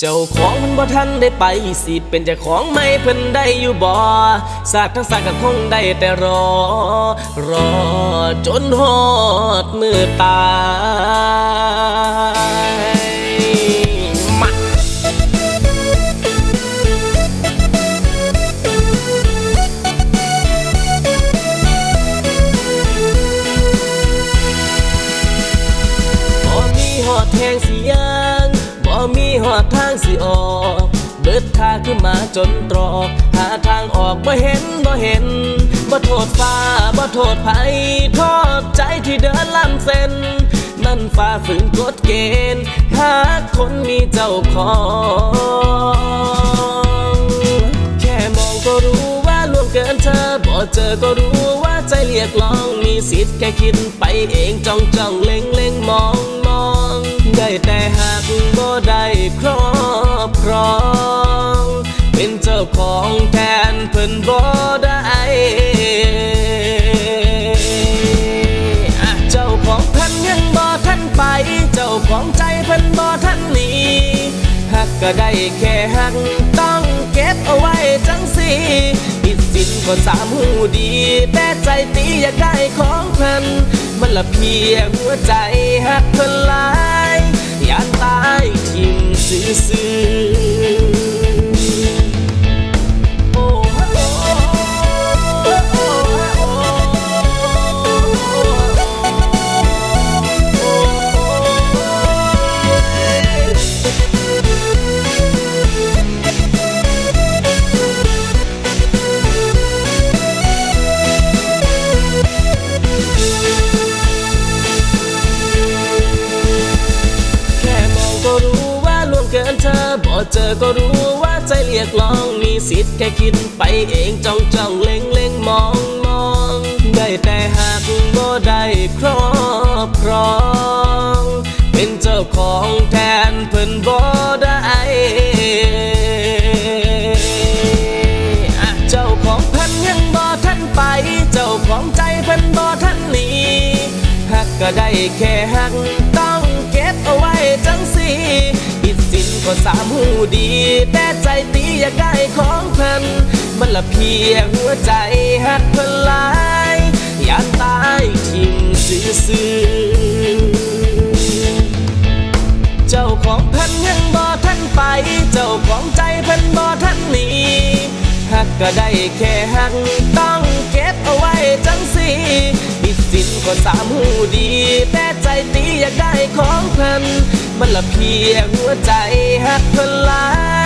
เจ้าของมันบ่ทันได้ไปสิเป็นเจ้าของไม่เพิ่นได้อยู่บ่สากทั้งสากก็คงได้แต่รอ รอจนฮอดมือตายมาบ่มีหอดแทงสิยา มีหอดทางสิออก เบิดทาขึ้นมาจนตรอก หาทางออกบ่เห็นบ่เห็นบ่โทษฟ้าบ่โทษภัยโทษใจที่เดินล้ำเส้น นั่นฝ่าฝืนกฎเกณฑ์ หาคนมีเจ้าของ แค่มองก็รู้ว่าล่วงเกินเธอบ่เจอก็รู้ว่าใจเรียกร้องมีสิทธิ์แค่คิดไปเองจ้องจ้องเล็งเล็งมอง ได้แต่หากบ่ได้ครอบครอง เป็นเจ้าของแทนเพิ่นบ่ได้เจ้าของเพันยังบ่ทันไป เจ้าของใจเพิ่นบ่ทันหนีหักก็ได้แค่หักต้องเก็บเอาไว้จังสิผิดสินก็สามหูดี แต่ใจตีอยากได้ของเพิ่นมันละเพียงหัวใจหักเพิ่นลา เจอก็รู้ว่าใจเรียกร้องมีสิทธิ์แค่คิดไปเองจ้องจ้องเล็งเล็งมองมองได้แต่หากบ่ได้ครอบครอง เป็นเจ้าของแทนเพิ่นบ่ได้เจ้าของเพิ่นยังบ่ทันไป เจ้าของใจเพิ่นบ่ทันหนีหักก็ได้แค่หักต้องเก็บเอาไว้จังสิผิด สามหูดี แต่ใจตีอยากได้ของเพิ่นมันละเพียงหัวใจหักเพิ่นหลาย อยากตายทิมซื่อเจ้าของเพิ่นยังบ่ทันไป เจ้าของใจเพิ่นบ่ทันหนีหักก็ได้แค่หักต้องเก็บเอาไว้จังสิผิสินก็สามหูดี แต่ใจตีอยากได้ของเพิ่น มันละเพียงหัวใจหักเพิ่นลาย